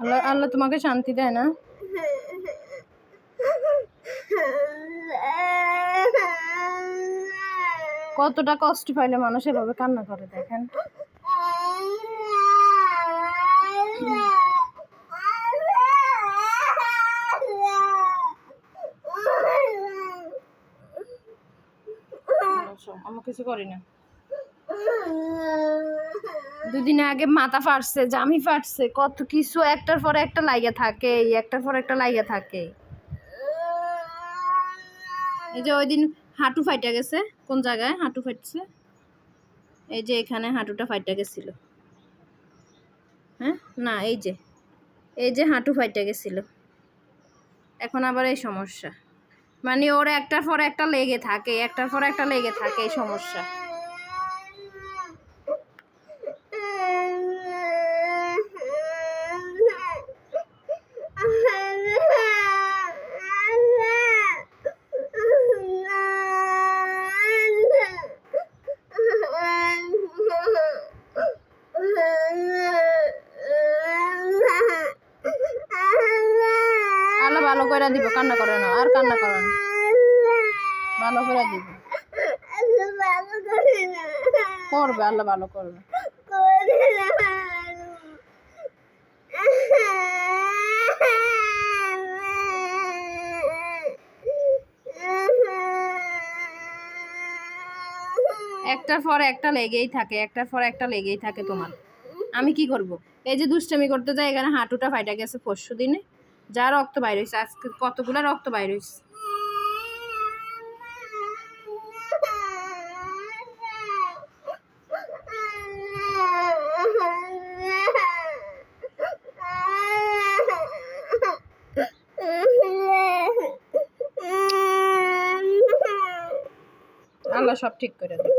আল্লাহ আল্লাহ তোমাকে শান্তি দেয় না কতটা কষ্ট পাইলে মানুষ এভাবে কান্না করে দেখেন আমি কিছু করি না দুদিন আগে মাথা ফাটছে, জামি ফাটছে, কত কিছু একটার পর একটা লাইগা থাকে একটার পর একটা লাইগা থাকে। এই যে ওই দিন হাঁটু ফাইটা গেছে, কোন জায়গায় হাঁটু ফাটছে এই যে এখানে হাঁটুটা ফাইটা গেছিল। হ্যাঁ? না, এই যে এই যে হাঁটু ফাইটা গেছিল। এখন আবার এই সমস্যা। মানে ওর একটার পর একটা লেগে থাকে, একটার পর একটা লেগে থাকে এই সমস্যা। আল্লাহ ভালো করে দিব, কান্না করে না, আর কান্না করে না। ভালো করে দিব। করবে, আল্লাহ ভালো করবে। একটার পর একটা লেগেই থাকে, একটার পর একটা লেগেই থাকে তোমার। আমি কি করব? এই যে দুষ্টামি করতে যাই, এখানে হাঁটুটা ফাইটা গেছে পরশু দিনে যা রক্ত বাইর হয়েছে আজকে কতগুলো রক্ত বাইর হয়েছে? আল্লাহ সব ঠিক করে দেবে।